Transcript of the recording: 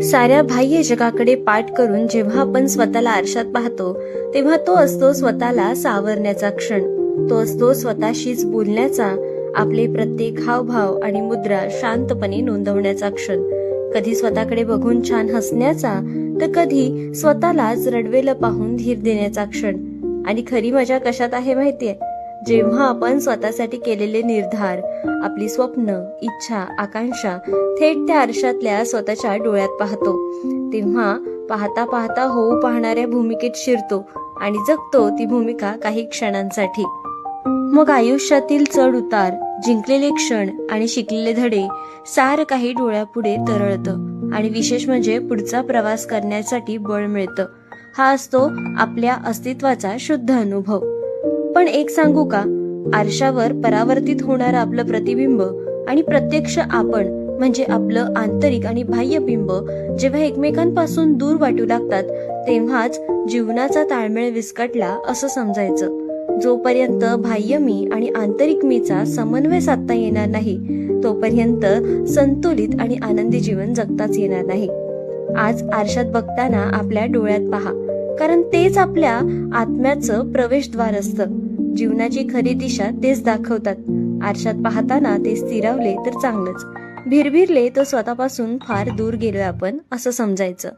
साऱ्या बाह्य जगाकडे पाठ करून जेव्हा आपण स्वतःला आरशात पाहतो तेव्हा तो असतो स्वतःला सावरण्याचा क्षण. तो असतो स्वतःशीच बोलण्याचा आपले प्रत्येक हावभाव आणि मुद्रा शांतपणे नोंदवण्याचा क्षण. कधी स्वतःकडे बघून छान हसण्याचा तर कधी स्वतःलाच रडवेलं पाहून धीर देण्याचा क्षण. आणि खरी मजा कशात आहे माहितीये? जेव्हा आपण स्वतःसाठी केलेले निर्धार आपली स्वप्न इच्छा आकांक्षा थेट त्या आरशातल्या स्वतःच्या डोळ्यात पाहतो. तेव्हा पाहता पाहता होऊ पाहणाऱ्या भूमिकेत शिरतो आणि जगतो ती भूमिका काही क्षणांसाठी. मग आयुष्यातील चढ उतार जिंकलेले क्षण आणि शिकलेले धडे सार काही डोळ्यापुढे तरळतं आणि विशेष म्हणजे पुढचा प्रवास करण्यासाठी बळ मिळतं. हा असतो आपल्या अस्तित्वाचा शुद्ध अनुभव. पण एक सांगू का? आरशावर परावर्तित होणारं आपलं प्रतिबिंब आणि प्रत्यक्ष आपण म्हणजे आपलं आंतरिक आणि बाह्य बिंब जेव्हा एकमेकांपासून दूर वाटू लागतात तेव्हाच जीवनाचा ताळमेळ विस्कटला असं समजायचं. जोपर्यंत बाह्य मी आणि आंतरिक मीचा समन्वय साधता येणार नाही तोपर्यंत संतुलित आणि आनंदी जीवन जगताच येणार नाही. आज आरशात बघताना आपल्या डोळ्यात पहा कारण तेच आपल्या आत्म्याचं प्रवेशद्वार असतं. जीवनाची खरी दिशा तेच दाखवतात. आरशात पाहताना ते स्थिरावले तर चांगलंच. भिरभिरले तर स्वतःपासून फार दूर गेलोय आपण असं समजायचं.